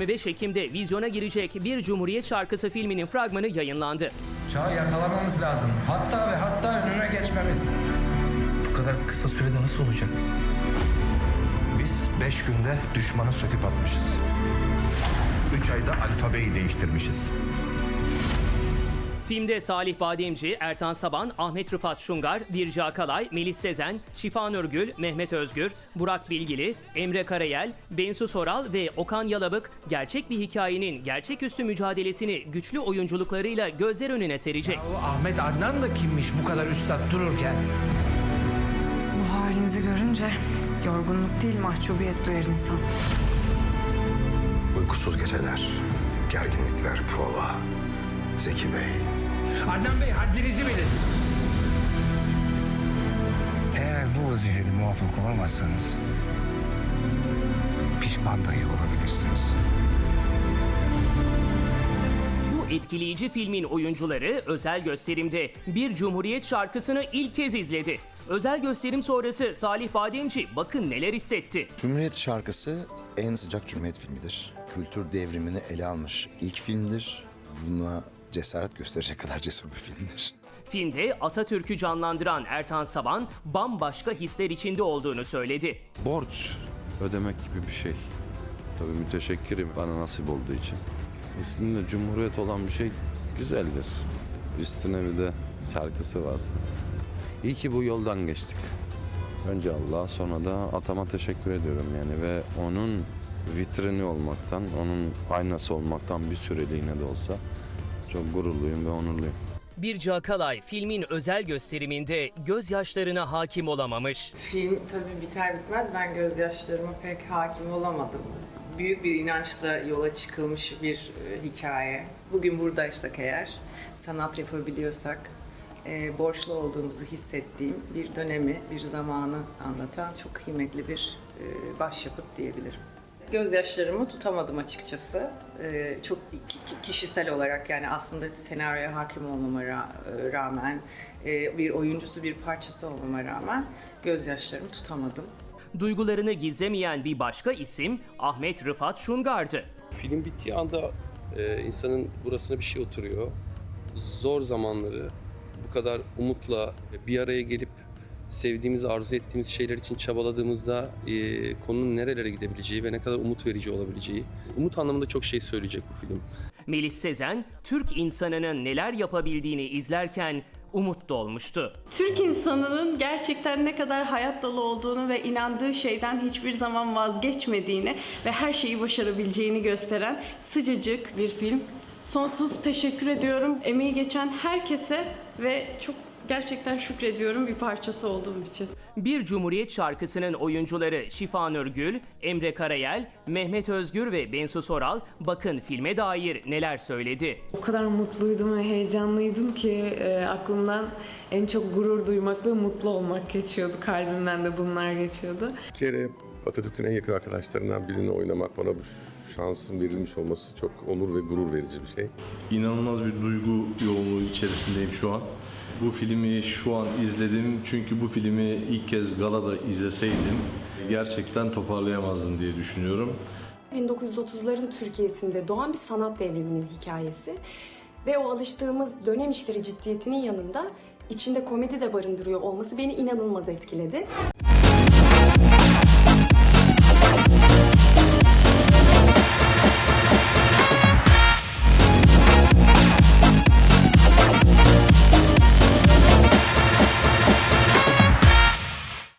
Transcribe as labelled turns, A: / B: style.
A: 25 Ekim'de vizyona girecek Bir Cumhuriyet Şarkısı filminin fragmanı yayınlandı.
B: Çağı yakalamamız lazım. Hatta ve hatta önüne geçmemiz.
C: Bu kadar kısa sürede nasıl olacak?
B: Biz beş günde düşmanı söküp atmışız.
D: Üç ayda alfabeyi değiştirmişiz.
A: Filmde Salih Bademci, Ertan Saban, Ahmet Rıfat Şungar, Birce Akalay, Melis Sezen, Şifa Nurgül, Mehmet Özgür, Burak Bilgili, Emre Karayel, Bensu Soral ve Okan Yalabık gerçek bir hikayenin gerçeküstü mücadelesini güçlü oyunculuklarıyla gözler önüne serecek.
C: O Ahmet Adnan da kimmiş bu kadar üstad dururken?
E: Bu halinizi görünce yorgunluk değil mahcubiyet duyar insan.
D: Uykusuz geceler, gerginlikler, prova. Zeki Bey,
C: Adnan Bey haddinizi bilin.
F: Eğer bu vazifede muvaffak olamazsanız pişman dahi olabilirsiniz.
A: Bu etkileyici filmin oyuncuları özel gösterimde Bir Cumhuriyet şarkısını ilk kez izledi. Özel gösterim sonrası Salih Bademci bakın neler hissetti.
G: Cumhuriyet şarkısı en sıcak Cumhuriyet filmidir. Kültür devrimini ele almış ilk filmdir. Buna cesaret gösterecek kadar cesur bir filmdir.
A: Filmde Atatürk'ü canlandıran Ertan Saban bambaşka hisler içinde olduğunu söyledi.
H: borç ödemek gibi bir şey. Tabii müteşekkirim bana nasip olduğu için. İsminde Cumhuriyet olan bir şey güzeldir. Üstüne bir de şarkısı varsa. İyi ki bu yoldan geçtik. Önce Allah sonra da atama teşekkür ediyorum yani ve onun vitrini olmaktan, onun aynası olmaktan bir süreliğine de olsa çok gururluyum ve onurluyum.
A: Birce Akalay filmin özel gösteriminde gözyaşlarına hakim olamamış.
I: Film tabii biter bitmez ben gözyaşlarıma pek hakim olamadım. Büyük bir inançla yola çıkılmış bir e, hikaye. Bugün buradaysak eğer, sanat yapabiliyorsak, e, borçlu olduğumuzu hissettiğim bir dönemi, bir zamanı anlatan çok kıymetli bir e, başyapıt diyebilirim. Gözyaşlarımı tutamadım açıkçası. E, çok ki- ki- kişisel olarak yani aslında senaryoya hakim olmama ra- rağmen, e, bir oyuncusu bir parçası olmama rağmen gözyaşlarımı tutamadım.
A: Duygularını gizlemeyen bir başka isim Ahmet Rıfat Şungar'dı.
J: Film bittiği anda e, insanın burasına bir şey oturuyor. Zor zamanları bu kadar umutla bir araya gelip sevdiğimiz, arzu ettiğimiz şeyler için çabaladığımızda e, konunun nerelere gidebileceği ve ne kadar umut verici olabileceği. Umut anlamında çok şey söyleyecek bu film.
A: Melis Sezen, Türk insanının neler yapabildiğini izlerken umut dolmuştu.
K: Türk insanının gerçekten ne kadar hayat dolu olduğunu ve inandığı şeyden hiçbir zaman vazgeçmediğini ve her şeyi başarabileceğini gösteren sıcacık bir film. Sonsuz teşekkür ediyorum emeği geçen herkese ve çok gerçekten şükrediyorum bir parçası olduğum için.
A: Bir Cumhuriyet şarkısının oyuncuları Şifa Nurgül, Emre Karayel, Mehmet Özgür ve Bensu Soral bakın filme dair neler söyledi.
E: O kadar mutluydum ve heyecanlıydım ki e, aklımdan en çok gurur duymak ve mutlu olmak geçiyordu. Kalbimden de bunlar geçiyordu.
L: Bir kere Atatürk'ün en yakın arkadaşlarından birini oynamak bana bu şansın verilmiş olması çok onur ve gurur verici bir şey.
H: İnanılmaz bir duygu yoğunluğu içerisindeyim şu an. Bu filmi şu an izledim çünkü bu filmi ilk kez galada izleseydim gerçekten toparlayamazdım diye düşünüyorum.
K: 1930'ların Türkiye'sinde doğan bir sanat devriminin hikayesi ve o alıştığımız dönem işleri ciddiyetinin yanında içinde komedi de barındırıyor olması beni inanılmaz etkiledi.